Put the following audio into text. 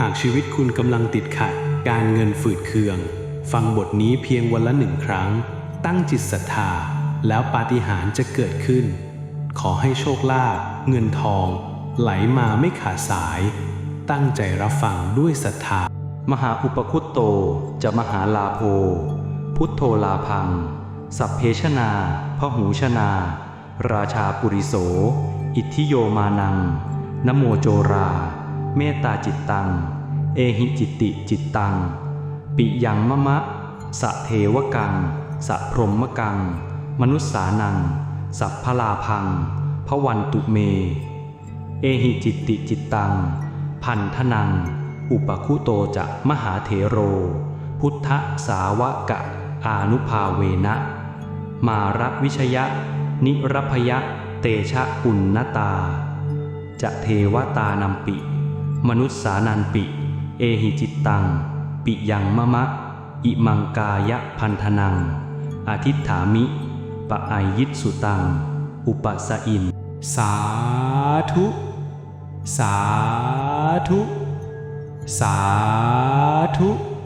หากชีวิตคุณกำลังติดขัด การเงินฝืดเคือง ฟังบทนี้เพียงวันละหนึ่งครั้ง ตั้งจิตศรัทธา แล้วปาฏิหาริย์จะเกิดขึ้น ขอให้โชคลาภเงินทอง ไหลมาไม่ขาดสาย ตั้งใจรับฟังด้วยศรัทธา มหาอุปคุตโต จะมหาลาโภ พุทโธลาพัง สัพเพชนาพหูชนา ราชาปุริโส อิทธิโยมานังนโมโจรา เมตตาจิตตัง เอหิจิตติจิตตัง ปิยังมะมะ สะเทวกัง สะพรหมกัง มนุษสานัง สัพพลาพังพระวันตุเม เอหิจิตติจิตตัง พันธนัง อุปคุโตจะมหาเถโร พุทธสาวกะ อานุภาเวนะ มาระวิชยะ นิรพยะ เตชะปุณณตา จะเทวตานำปิ มนุษย์สานันปิ เอหิจิตตัง ปิยังมะมะ อิมังกายะพันธนัง อาทิถามิ ปะไอยิตสุตัง อุปสอิน สาธุ สาธุ สาธุ